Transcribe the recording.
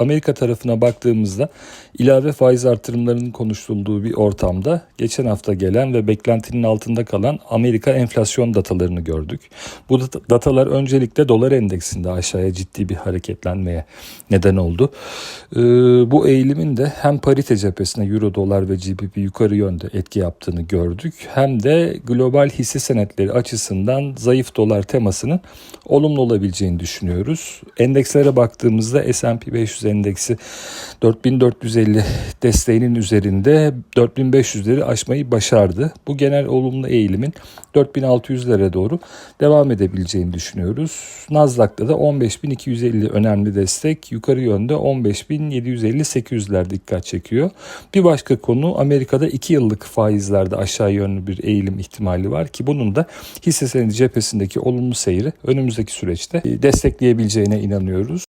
Amerika tarafına baktığımızda ilave faiz artırımlarının konuşulduğu bir ortamda geçen hafta gelen ve beklentinin altında kalan Amerika enflasyon datalarını gördük. Bu dat- datalar öncelikle dolar endeksinde aşağıya ciddi bir hareketlenmeye neden oldu. Ee, bu eğilimin de hem parite cephesine euro dolar ve GBP yukarı yönde etki yaptığını gördük. Hem de global hisse senetleri açısından zayıf dolar temasının olumlu olabileceğini düşünüyoruz. Endekslere baktığımızda S&P 500 endeksi 4450 desteğinin üzerinde 4500'leri aşmayı başardı. Bu genel olumlu eğilimin 4600'lere doğru devam edebileceğini düşünüyoruz. Nasdaq'ta da 15250 önemli destek, yukarı yönde 15750-800'ler dikkat çekiyor. Bir başka konu Amerika'da 2 yıllık faizlerde aşağı yönlü bir eğilim ihtimali var ki bunun da hisse senedi cephesindeki olumlu seyri önümüzdeki süreçte destekleyebileceğine inanıyoruz.